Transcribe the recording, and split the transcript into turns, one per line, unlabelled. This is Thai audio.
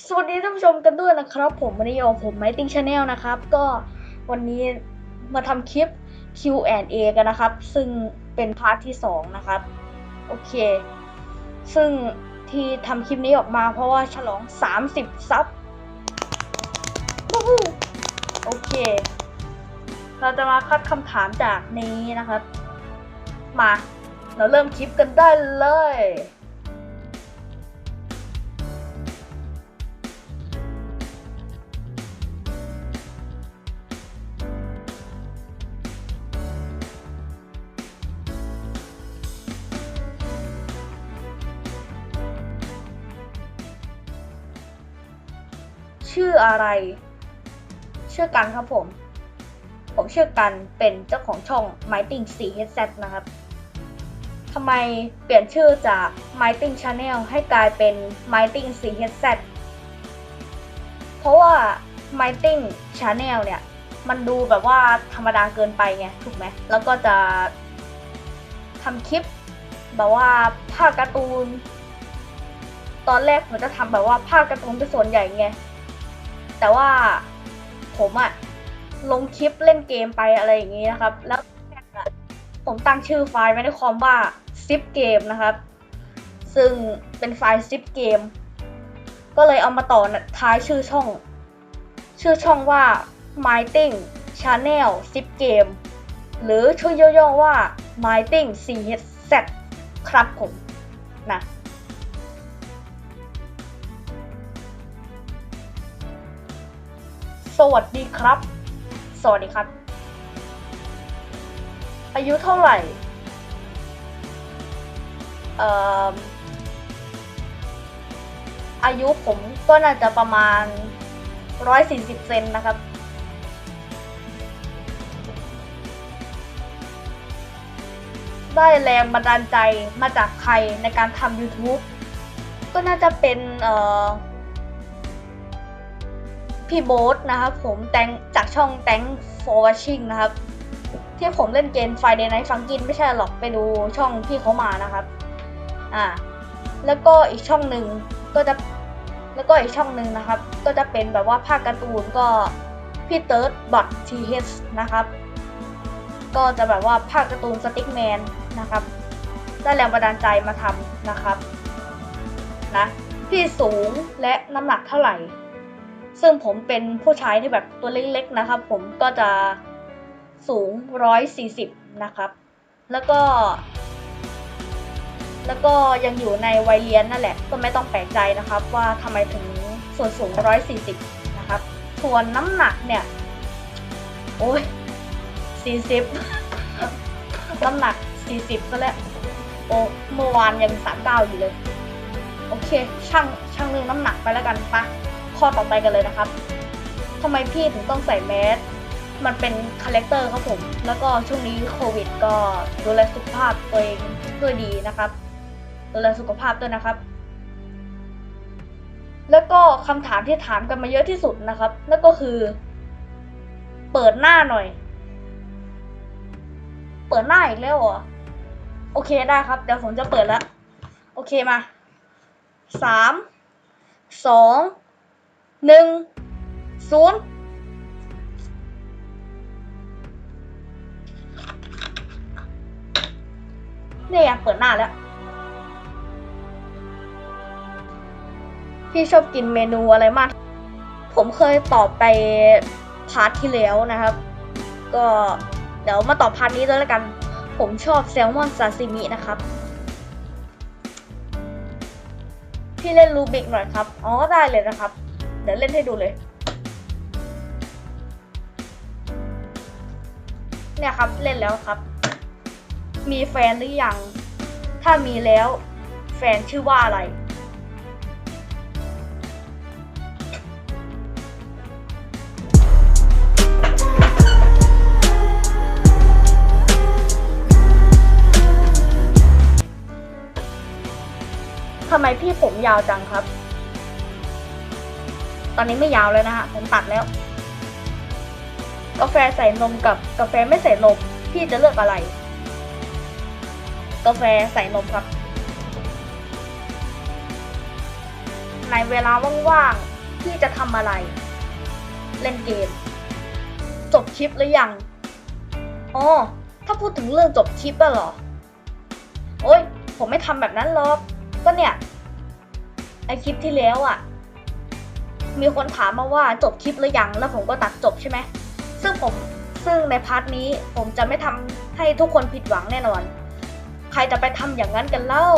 สวัสดีท่านผู้ชมกันด้วยนะครับ ผมวันนี้อยู่กับผมไมติ้งชาแนลนะครับ ก็วันนี้มาทำคลิป Q&A กันนะครับ ซึ่งเป็นพาร์ทที่ 2 นะครับ โอเค ซึ่งที่ทำคลิปนี้ออกมาเพราะว่าฉลอง 30 ซับโอเค เราจะมาคัดคำถามจากนี้นะครับ มา เราเริ่มคลิปกันได้เลย ชื่ออะไร เชื่อกันครับผม ผมเชื่อกันเป็นเจ้าของช่อง Mighting 4HZ นะครับทำไมเปลี่ยนชื่อจาก Mighting Channel ให้กลายเป็น Mighting 4HZ เพราะว่า Mighting Channel เนี่ย มันดูแบบว่าธรรมดาเกินไปไง ถูกไหม แล้วก็จะทำคลิปแบบว่าภาคการ์ตูน ตอนแรกผมจะทำแบบว่าภาคการ์ตูนเป็นส่วนใหญ่ไง แต่ว่าผมอะลงคลิปเล่นเกมไปอะไรอย่างนี้นะครับ แล้วผมตั้งชื่อไฟล์ไว้ในคอมว่า zip game นะครับ ซึ่งเป็นไฟล์ zip game ก็เลยเอามาต่อท้ายชื่อช่อง ชื่อช่องว่า mighting channel zip game หรือชื่อย่อๆว่า mighting chz ครับผมนะ วัสดีครับ สวัสดีครับ อายุเท่าไหร่ เอ่อ อายุผมก็น่าจะประมาณ 140 เซนนะครับ ได้แรงบันดาลใจมาจากใครในการทำ YouTube ก็น่าจะเป็น เอ่อ พี่โบ๊ทนะครับผมแตงจากช่อง Thank for watching นะครับ ที่ผมเล่นเกม Friday Night Funkin ไม่ใช่หรอกไปดูช่องพี่เขามานะครับ อ่า แล้วก็อีกช่องหนึ่งก็จะแล้วก็อีกช่องหนึ่งนะครับ ก็จะเป็นแบบว่าภาคการ์ตูนก็พี่เติร์ดบอททีเนะครับ ก็จะแบบว่าภาคการ์ตูนสติ๊กแมนนะครับได้แรงบันดาลใจมาทำนะครับนะพี่สูงและน้ำหนักเท่าไหร่ ซึ่งผมเป็นผู้ชายที่แบบตัวเล็กๆนะครับ ผมก็จะสูง 140 นะครับ แล้วก็ แล้วก็ยังอยู่ในวัยเรียนนั่นแหละ ก็ไม่ต้องแปลกใจนะครับ ว่าทำไมถึงส่วนสูง 140 นะครับ ส่วนน้ำหนักเนี่ย โอ้ย 40 น้ำหนัก 40 ก็แล้วโอ้เมื่อวานยัง 39 อยู่เลย โอเค ช่างช่างเรื่องน้ำหนักไปแล้วกันปะ ข้อต่อไปกันเลยนะครับทำไมพี่ถึงต้องใส่แมส มันเป็นคาแรคเตอร์ครับผม แล้วก็ช่วงนี้โควิด ก็ดูแลสุขภาพตัวเองด้วยดีนะครับ ดูแลสุขภาพด้วยนะครับ แล้วก็คำถามที่ถามกันมาเยอะที่สุดนะครับ นั่นก็คือ เปิดหน้าหน่อย เปิดหน้าอีกแล้วเหรอ โอเคได้ครับ เดี๋ยวผมจะเปิดแล้ว โอเคมา สาม สอง หนึ่งศูนย์เนี่ยเปิดหน้าแล้ว พี่ชอบกินเมนูอะไรมาก ผมเคยตอบไปพาร์ทที่แล้วนะครับ ก็เดี๋ยวมาตอบพาร์ทนี้ด้วยแล้วกัน ผมชอบแซลมอนซาซิมินะครับ พี่เล่นรูบิกหน่อยครับ อ๋อได้เลยนะครับ เดี๋ยวเล่นให้ดูเลย เนี่ยครับเล่นแล้วครับ มีแฟนหรือยัง ถ้ามีแล้ว แฟนชื่อว่าอะไร ทำไมพี่ผมยาวจังครับ ตอนนี้ไม่ยาวเลยนะฮะผมตัดแล้ว กาแฟใส่นมกับกาแฟไม่ใส่นมพี่จะเลือกอะไร กาแฟใส่นมครับ ในเวลาว่างๆที่จะทำอะไร เล่นเกม จบคลิปหรือยังอ๋อถ้าพูดถึงเรื่องจบคลิปอะเหรอ โอ้ยผมไม่ทำแบบนั้นหรอก ก็เนี่ยไอคลิปที่แล้วอะ มีคนถามมาว่าจบคลิปหรือยัง แล้วผมก็ตัดจบใช่ไหม ซึ่งผมซึ่งในพาร์ทนี้ผมจะไม่ทำให้ทุกคนผิดหวังแน่นอน ใครจะไปทำอย่างนั้นกันเล่า